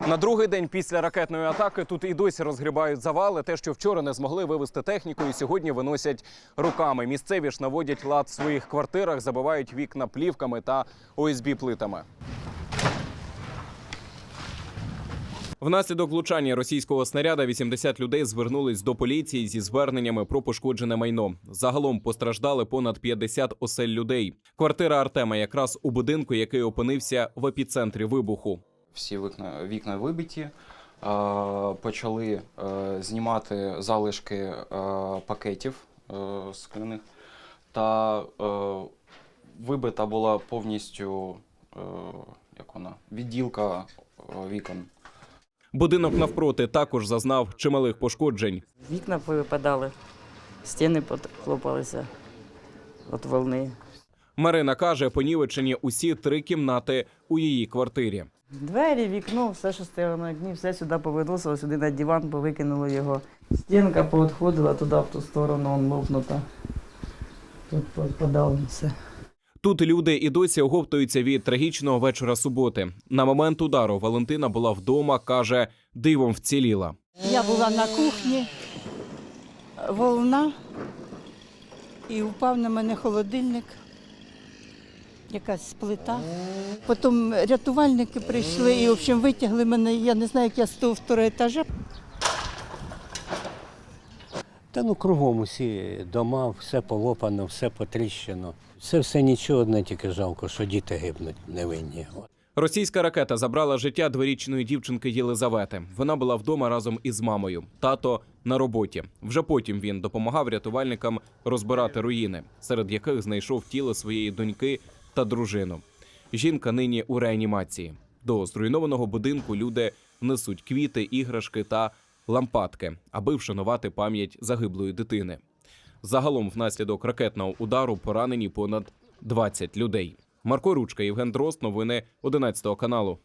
На другий день після ракетної атаки тут і досі розгрібають завали. Те, що вчора не змогли вивезти техніку, і сьогодні виносять руками. Місцеві ж наводять лад в своїх квартирах, забивають вікна плівками та ОСБ плитами. Внаслідок влучання російського снаряда 80 людей звернулись до поліції зі зверненнями про пошкоджене майно. Загалом постраждали понад 50 осель людей. Квартира Артема якраз у будинку, який опинився в епіцентрі вибуху. Всі вікна, вікна вибиті. Е, Почали е, знімати залишки е, пакетів е, скляних, та е, вибита була повністю е, як вона, відділка е, вікон. Будинок навпроти також зазнав чималих пошкоджень. Вікна повипадали, стіни хлопалися від волни. Марина каже, понівечені усі три кімнати у її квартирі. Двері, вікно, все, що стояло на вікні, все сюди повиносило, сюди на диван повикинуло його. Стінка поотходила туди, в ту сторону, он лопнута. Тут попадало все. Тут люди і досі оговтуються від трагічного вечора суботи. На момент удару Валентина була вдома, каже, дивом вціліла. Я була на кухні, волна, і впав на мене холодильник, якась плита. Потім рятувальники прийшли і, в общем, витягли мене. Я не знаю, як я з того второго етажа. Та ну кругом усі дома, все полопано, все потріщено. Це все нічого, одне тільки жалко, що діти гибнуть невинні. Російська ракета забрала життя дворічної дівчинки Єлизавети. Вона була вдома разом із мамою. Тато на роботі. Вже потім він допомагав рятувальникам розбирати руїни, серед яких знайшов тіло своєї доньки та дружину. Жінка нині у реанімації. До зруйнованого будинку люди несуть квіти, іграшки та лампадки, аби вшанувати пам'ять загиблої дитини. Загалом, внаслідок ракетного удару, поранені понад 20 людей. Марко Ручка, Євген Дрозд. Новини 11 каналу.